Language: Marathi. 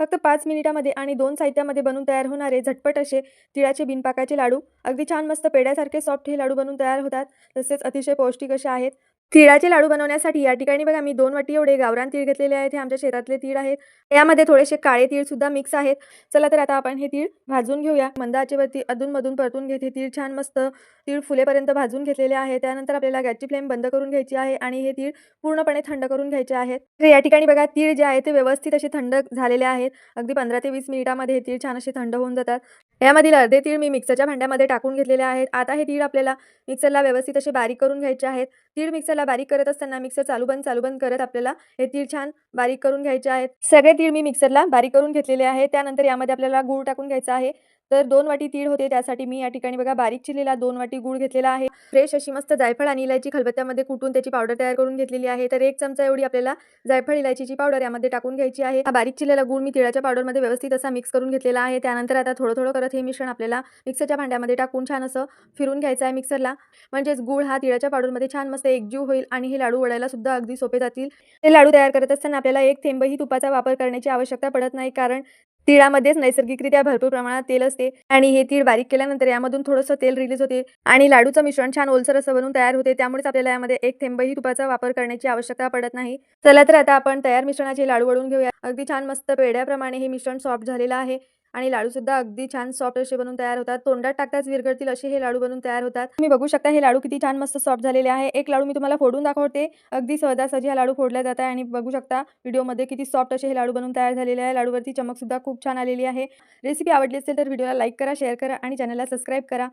फक्त पाच मिनिटामध्ये आणि दोन साहित्यामध्ये बनून तयार होणारे झटपट असे तिळाचे बिनपाकाचे लाडू. अगदी छान मस्त पेड्यासारखे सॉफ्ट हे लाडू बनून तयार होतात. तसेच अतिशय पौष्टिक असे आहेत. तिळाचे लाडू बनवण्यासाठी या ठिकाणी बघा मी दोन वाटी एवढे गावरान तीळ घेतलेले आहेत हे आमच्या शेतातले तीळ आहेत. यामध्ये थोडेसे काळे तीळ सुद्धा मिक्स आहेत. चला तर आता आपण हे तीळ भाजून घेऊया. मंद आचेवरती अधूनमधून परतून घेते. तीळ छान मस्त तीळ फुलेपर्यंत भाजून घेतलेले आहे त्यानंतर आपल्याला गॅसची फ्लेम बंद करून घ्यायची आहे आणि हे तीळ पूर्णपणे थंड करून घ्यायचे आहेत. तर या ठिकाणी बघा तीळ जे आहे ते व्यवस्थित असे थंड झालेले आहेत. अगदी पंधरा ते वीस मिनिटामध्ये हे तीळ छान असे थंड होऊन जातात. यामधील अर्धे तीळ मी मिक्सरच्या भांड्यामध्ये टाकून घेतलेले आहेत. आता हे तीळ आपल्याला मिक्सरला व्यवस्थित असे बारीक करून घ्यायचे आहेत. तीळ मिक्सरला बारीक करत असताना मिक्सर चालू बंद चालू बंद करत आपल्याला हे तीळ छान बारीक करून घ्यायचे आहेत. सगळे तीळ मी मिक्सरला बारीक करून घेतलेले आहे त्यानंतर यामध्ये आपल्याला गूळ टाकून घ्यायचा आहे. तर दोन वाटी तीळ होते त्यासाठी मी या ठिकाणी बघा बारीक चिरलेला दोन वाटी गूळ घेतलेला आहे. फ्रेश अशी मस्त जायफळ आणि इलायची खलबत्त्यामध्ये कुटून त्याची पावडर तयार करून घेतलेली आहे. तर एक चमचा एवढी आपल्याला जायफळ इलायचीची पावडर यामध्ये टाकून घ्यायची आहे. हा बारीक चिरलेला गुळ मी तिळाच्या पावडरमध्ये व्यवस्थित असा मिक्स करून घेतलेला आहे. त्यानंतर आता थोडं थोडं करत हे मिश्रण आपल्याला मिक्सरच्या भांड्यामध्ये टाकून छान असं फिरून घ्यायचं आहे मिक्सरला. म्हणजेच गुळ हा तिळाच्या पावडरमध्ये छान मस्त एकजीव होईल आणि हे लाडू वडायला सुद्धा अगदी सोपे जातील. ते लाडू तयार करत असताना आपल्याला एक थेंबही तुपाचा वापर करण्याची आवश्यकता पडत नाही कारण तिळामध्येच नैसर्गिकरित्या भरपूर प्रमाणात तेल असते आणि हे तीळ बारीक केल्यानंतर यामधून थोडंसं तेल रिलीज होते आणि लाडूचं मिश्रण छान ओलसर असं बनून तयार होते. त्यामुळेच आपल्याला यामध्ये एक थेंबही तुपाचा वापर करण्याची आवश्यकता पडत नाही. चला तर आता आपण तयार मिश्रणाचे लाडू वळून घेऊया. अगदी छान मस्त पेड्याप्रमाणे हे मिश्रण सॉफ्ट झालेलं आहे. आणि लाडूसुद्धा अगदी छान सॉफ्ट असे बनून तयार होतात. तोंडात टाकताच विरघळतील असे हे लाडू बनून तयार होतात. तुम्ही बघू शकता हे लाडू किती छान मस्त सॉफ्ट झालेले आहे. एक लाडू मी तुम्हाला फोडून दाखवते. अगदी सहजासहजी हा लाडू फोडला जात आहे आणि बघू शकता व्हिडिओमध्ये किती सॉफ्ट असे हे लाडू बनवून तयार झालेले आहे. लाडूवरती चमकसुद्धा खूप छान आलेली आहे. रेसिपी आवडली असेल तर व्हिडिओला लाईक करा शेअर करा आणि चॅनलला सबस्क्राईब करा.